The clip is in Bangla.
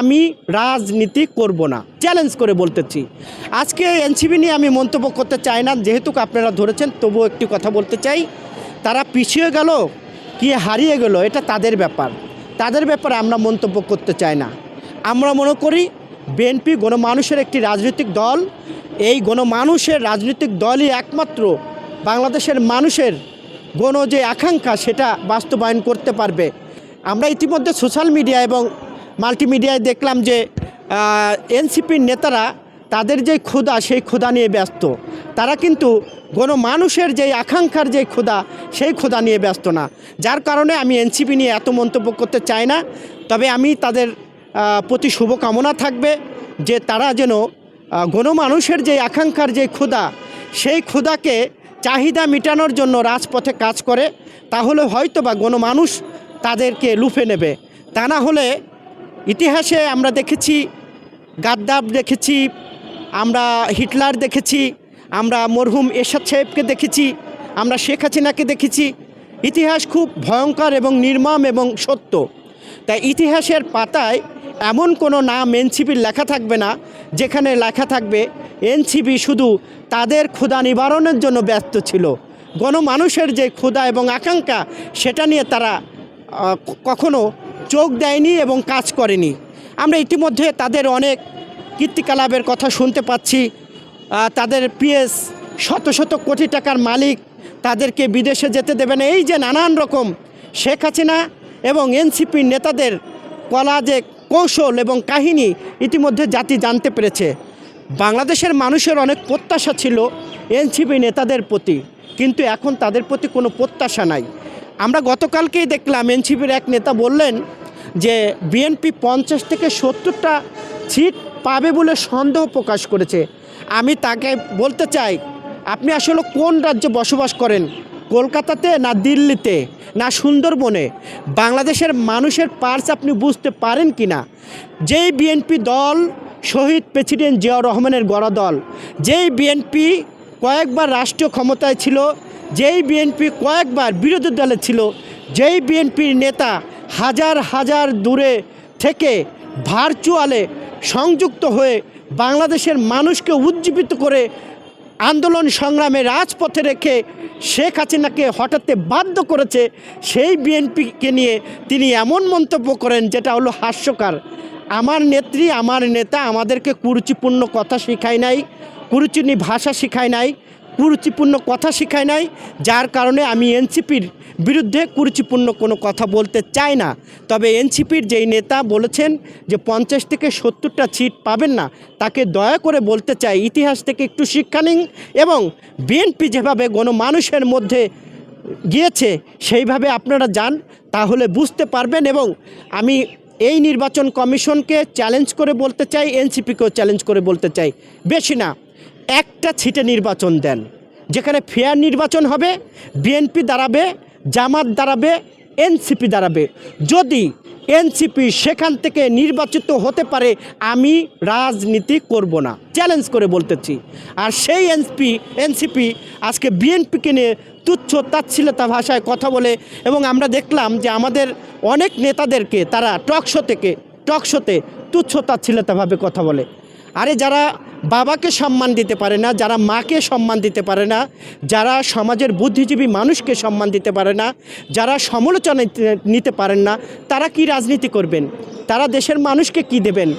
আমি রাজনীতি করব না। চ্যালেঞ্জ করে বলতেছি। আজকে এনসিবি নিয়ে আমি মন্তব্য করতে চাই না, যেহেতু আপনারা ধরেছেন, তবুও একটি কথা বলতে চাই। তারা পিছিয়ে গেল, কি হারিয়ে গেল, এটা তাদের ব্যাপার। তাদের ব্যাপারে আমরা মন্তব্য করতে চাই না। আমরা মনে করি, বিএনপি গণমানুষের একটি রাজনৈতিক দল। এই গণমানুষের রাজনৈতিক দলই একমাত্র বাংলাদেশের মানুষের গণ যে আকাঙ্ক্ষা, সেটা বাস্তবায়ন করতে পারবে। আমরা ইতিমধ্যে সোশ্যাল মিডিয়া এবং মাল্টিমিডিয়ায় দেখলাম যে এনসিপির নেতারা তাদের যে ক্ষুধা, সেই ক্ষুধা নিয়ে ব্যস্ত। তারা কিন্তু গণমানুষের যে আকাঙ্ক্ষার যে ক্ষুধা, সেই ক্ষুধা নিয়ে ব্যস্ত না। যার কারণে আমি এনসিপি নিয়ে এত মন্তব্য করতে চাই না। তবে আমি তাদের প্রতি শুভকামনা থাকবে যে তারা যেন গণমানুষের যে আকাঙ্ক্ষার যে ক্ষুধা, সেই ক্ষুধাকে চাহিদা মেটানোর জন্য রাজপথে কাজ করে, তাহলে হয়তো বা গণমানুষ তাদেরকে লুফে নেবে। তা না হলে ইতিহাসে আমরা দেখেছি গাদ্দাব দেখেছি, আমরা হিটলার দেখেছি, আমরা মরহুম এরশাদ সাহেবকে দেখেছি, আমরা শেখ হাসিনাকে দেখেছি। ইতিহাস খুব ভয়ঙ্কর এবং নির্মম এবং সত্য। তাই ইতিহাসের পাতায় এমন কোনো নাম এনসিপির লেখা থাকবে না, যেখানে লেখা থাকবে, এনসিপি শুধু তাদের ক্ষুধা নিবারণের জন্য ব্যস্ত ছিল। গণমানুষের যে ক্ষুধা এবং আকাঙ্ক্ষা, সেটা নিয়ে তারা কখনো চোখ দেয়নি এবং কাজ করেনি। আমরা ইতিমধ্যে তাদের অনেক কীর্তিকলাপের কথা শুনতে পাচ্ছি। তাদের পিএস শত শত কোটি টাকার মালিক তাদেরকে বিদেশে যেতে দেবে না। এই যে নানান রকম শেখ হাসিনা এবং এনসিপির নেতাদের কলা যে কৌশল এবং কাহিনী ইতিমধ্যে জাতি জানতে পেরেছে। বাংলাদেশের মানুষের অনেক প্রত্যাশা ছিল এনসিপি নেতাদের প্রতি, কিন্তু এখন তাদের প্রতি কোনো প্রত্যাশা নাই। আমরা গতকালকেই দেখলাম এনসিপির এক নেতা বললেন যে বিএনপি পঞ্চাশ থেকে সত্তরটা সিট পাবে বলে সন্দেহ প্রকাশ করেছে। আমি তাকে বলতে চাই, আপনি আসলে কোন রাজ্যে বসবাস করেন? কলকাতাতে না দিল্লিতে না সুন্দরবনে? বাংলাদেশের মানুষের পার্স আপনি বুঝতে পারেন কি না? যেই বিএনপি দল শহীদ প্রেসিডেন্ট জিয়াউর রহমানের গড়া দল যেই বিএনপি কয়েকবার রাষ্ট্রীয় ক্ষমতায় ছিল যেই বিএনপি কয়েকবার বিরোধী দলে ছিল, যেই বিএনপির নেতা হাজার হাজার দূরে থেকে ভার্চুয়ালে সংযুক্ত হয়ে বাংলাদেশের মানুষকে উজ্জীবিত করে আন্দোলন সংগ্রামে রাজপথে রেখে শেখ হাসিনাকে হঠাতে বাধ্য করেছে, সেই বিএনপিকে নিয়ে তিনি এমন মন্তব্য করেন যেটা হলো হাস্যকর। আমার নেত্রী, আমার নেতা আমাদেরকে কুরুচিপূর্ণ কথা শেখায় নাই কুরুচিনী ভাষা শেখায় নাই কুরুচিপূর্ণ কথা শেখায় নাই, যার কারণে আমি এনসিপির বিরুদ্ধে কুরুচিপূর্ণ কোনো কথা বলতে চাই না। তবে এনসিপির যেই নেতা বলেছেন যে পঞ্চাশ থেকে সত্তরটা সিট পাবেন না, তাকে দয়া করে বলতে চাই, ইতিহাস থেকে একটু শিক্ষা নিন এবং বিএনপি যেভাবে গণমানুষের মধ্যে গিয়েছে সেইভাবে আপনারা যান, তাহলে বুঝতে পারবেন এবং আমি এই নির্বাচন কমিশনকে চ্যালেঞ্জ করে বলতে চাই, এনসিপিকেও চ্যালেঞ্জ করে বলতে চাই। বেশি না। একটা ছিটে নির্বাচন দেন। যেখানে ফেয়ার নির্বাচন হবে, বিএনপি দাঁড়াবে, জামাত দাঁড়াবে, এনসিপি দাঁড়াবে। যদি এনসিপি সেখান থেকে নির্বাচিত হতে পারে, আমি রাজনীতি করব না। চ্যালেঞ্জ করে বলতেছি। আর সেই এনসপি, এনসিপি আজকে বিএনপিকে নিয়ে তুচ্ছ তাচ্ছিলতা ভাষায় কথা বলে এবং আমরা দেখলাম যে আমাদের অনেক নেতাদেরকে তারা টকশো থেকে টকশোতে তুচ্ছ তাচ্ছিলতাভাবে কথা বলে। আরে যারা বাবাকে সম্মান দিতে পারে না, যারা মাকে সম্মান দিতে পারে না, যারা সমাজের বুদ্ধিজীবী মানুষকে সম্মান দিতে পারে না, যারা সমালোচনা নিতে- পারেন না, তারা কি রাজনীতি করবেন? তারা দেশের মানুষকে কি দেবেন?